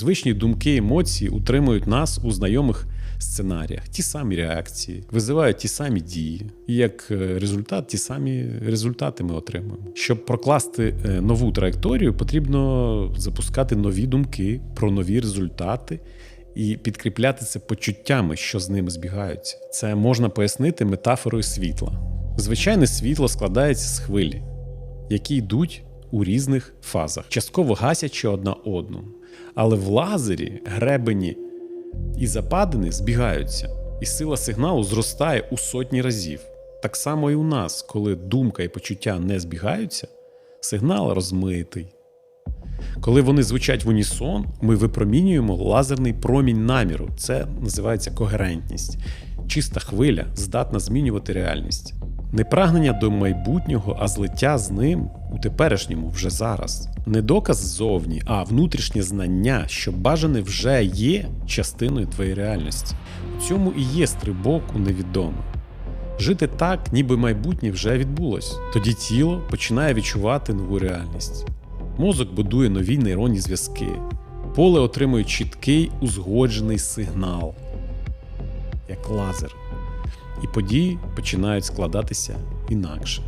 Звичні думки, емоції утримують нас у знайомих сценаріях, ті самі реакції, визивають ті самі дії, і як е, результат, ті самі результати ми отримуємо. Щоб прокласти е, нову траєкторію, потрібно запускати нові думки про нові результати і підкріпляти це почуттями, що з ними збігаються. Це можна пояснити метафорою світла. Звичайне світло складається з хвилі, які йдуть у різних фазах, частково гасячи одна одну. Але в лазері гребені і западини збігаються, і сила сигналу зростає у сотні разів. Так само і у нас, коли думка і почуття не збігаються, сигнал розмитий. Коли вони звучать в унісон, ми випромінюємо лазерний промінь наміру. Це називається когерентність. Чиста хвиля здатна змінювати реальність. Не прагнення до майбутнього, а злиття з ним у теперішньому вже зараз. Не доказ ззовні, а внутрішнє знання, що бажане вже є частиною твоєї реальності. У цьому і є стрибок у невідоме. Жити так, ніби майбутнє вже відбулось. Тоді тіло починає відчувати нову реальність. Мозок будує нові нейронні зв'язки. Поле отримує чіткий узгоджений сигнал, як лазер. І події починають складатися інакше.